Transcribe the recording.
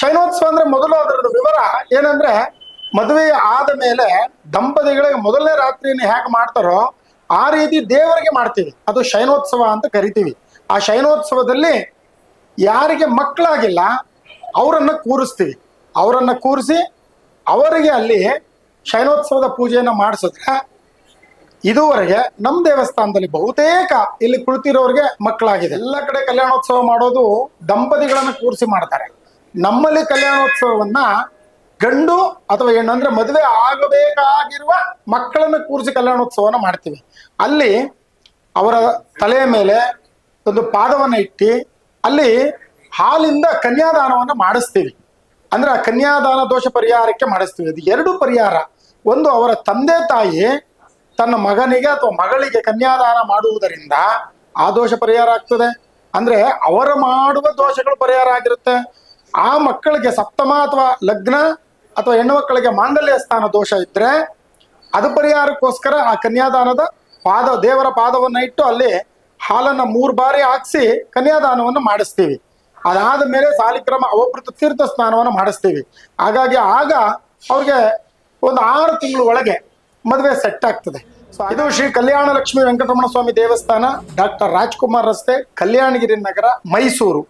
ಶಯನೋತ್ಸವ ಅಂದ್ರೆ ಮೊದಲು ಅದರ ವಿವರ ಏನಂದ್ರೆ ಮದುವೆ ಆದ ಮೇಲೆ ದಂಪತಿಗಳಿಗೆ ಮೊದಲನೇ ರಾತ್ರಿಯನ್ನು ಹೇಗೆ ಮಾಡ್ತಾರೋ ಆ ರೀತಿ ದೇವರಿಗೆ ಮಾಡ್ತೀವಿ. ಅದು ಶೈನೋತ್ಸವ ಅಂತ ಕರಿತೀವಿ. ಆ ಶೈನೋತ್ಸವದಲ್ಲಿ ಯಾರಿಗೆ ಮಕ್ಕಳಾಗಿಲ್ಲ, ಅವರನ್ನ ಕೂರಿಸ್ತೀವಿ. ಅವರನ್ನ ಕೂರಿಸಿ ಅವರಿಗೆ ಅಲ್ಲಿ ಶೈನೋತ್ಸವದ ಪೂಜೆಯನ್ನು ಮಾಡಿಸಿದ್ರೆ ಇದುವರೆಗೆ ನಮ್ಮ ದೇವಸ್ಥಾನದಲ್ಲಿ ಬಹುತೇಕ ಇಲ್ಲಿ ಕುಳಿತಿರೋರಿಗೆ ಮಕ್ಕಳಾಗಿದೆ. ಎಲ್ಲ ಕಡೆ ಕಲ್ಯಾಣೋತ್ಸವ ಮಾಡೋದು ದಂಪತಿಗಳನ್ನು ಕೂರಿಸಿ ಮಾಡ್ತಾರೆ. ನಮ್ಮಲ್ಲಿ ಕಲ್ಯಾಣೋತ್ಸವವನ್ನ ಗಂಡು ಅಥವಾ ಹೆಣ್ಣು ಅಂದ್ರೆ ಮದುವೆ ಆಗಬೇಕಾಗಿರುವ ಮಕ್ಕಳನ್ನು ಕೂರಿಸಿ ಕಲ್ಯಾಣೋತ್ಸವನ ಮಾಡ್ತೀವಿ. ಅಲ್ಲಿ ಅವರ ತಲೆಯ ಮೇಲೆ ಒಂದು ಪಾದವನ್ನ ಇಟ್ಟು ಅಲ್ಲಿ ಹಾಲಿಂದ ಕನ್ಯಾದಾನವನ್ನ ಮಾಡಿಸ್ತೀವಿ. ಅಂದ್ರೆ ಆ ಕನ್ಯಾದಾನ ದೋಷ ಪರಿಹಾರಕ್ಕೆ ಮಾಡಿಸ್ತೀವಿ. ಅದು ಎರಡು ಪರಿಹಾರ. ಒಂದು ಅವರ ತಂದೆ ತಾಯಿ ತನ್ನ ಮಗನಿಗೆ ಅಥವಾ ಮಗಳಿಗೆ ಕನ್ಯಾದಾನ ಮಾಡುವುದರಿಂದ ಆ ದೋಷ ಪರಿಹಾರ ಆಗ್ತದೆ. ಅಂದ್ರೆ ಅವರ ಮಾಡುವ ದೋಷಗಳು ಪರಿಹಾರ ಆಗಿರುತ್ತೆ. ಆ ಮಕ್ಕಳಿಗೆ ಸಪ್ತಮ ಅಥವಾ ಲಗ್ನ ಅಥವಾ ಹೆಣ್ಣು ಮಕ್ಕಳಿಗೆ ಮಾಂಡಲ್ಯ ಸ್ಥಾನ ದೋಷ ಇದ್ರೆ ಅದು ಪರಿಹಾರಕ್ಕೋಸ್ಕರ ಆ ಕನ್ಯಾದಾನದ ಪಾದ, ದೇವರ ಪಾದವನ್ನ ಇಟ್ಟು ಅಲ್ಲಿ ಹಾಲನ್ನ ಮೂರು ಬಾರಿ ಹಾಕ್ಸಿ ಕನ್ಯಾದಾನವನ್ನು ಮಾಡಿಸ್ತೀವಿ. ಅದಾದ ಮೇಲೆ ಸಾಲಿಕ್ರಮ ಅವಪೃತ ತೀರ್ಥ ಸ್ನಾನವನ್ನು ಮಾಡಿಸ್ತೀವಿ. ಹಾಗಾಗಿ ಆಗ ಅವ್ರಿಗೆ ಒಂದು ಆರು ತಿಂಗಳು ಒಳಗೆ ಮದುವೆ ಸೆಟ್ ಆಗ್ತದೆ. ಇದು ಶ್ರೀ ಕಲ್ಯಾಣ ಲಕ್ಷ್ಮೀ ವೆಂಕಟರಮಣ ಸ್ವಾಮಿ ದೇವಸ್ಥಾನ ಡಾಕ್ಟರ್ ರಾಜ್ಕುಮಾರ್ ರಸ್ತೆ, ಕಲ್ಯಾಣಗಿರಿ ನಗರ, ಮೈಸೂರು.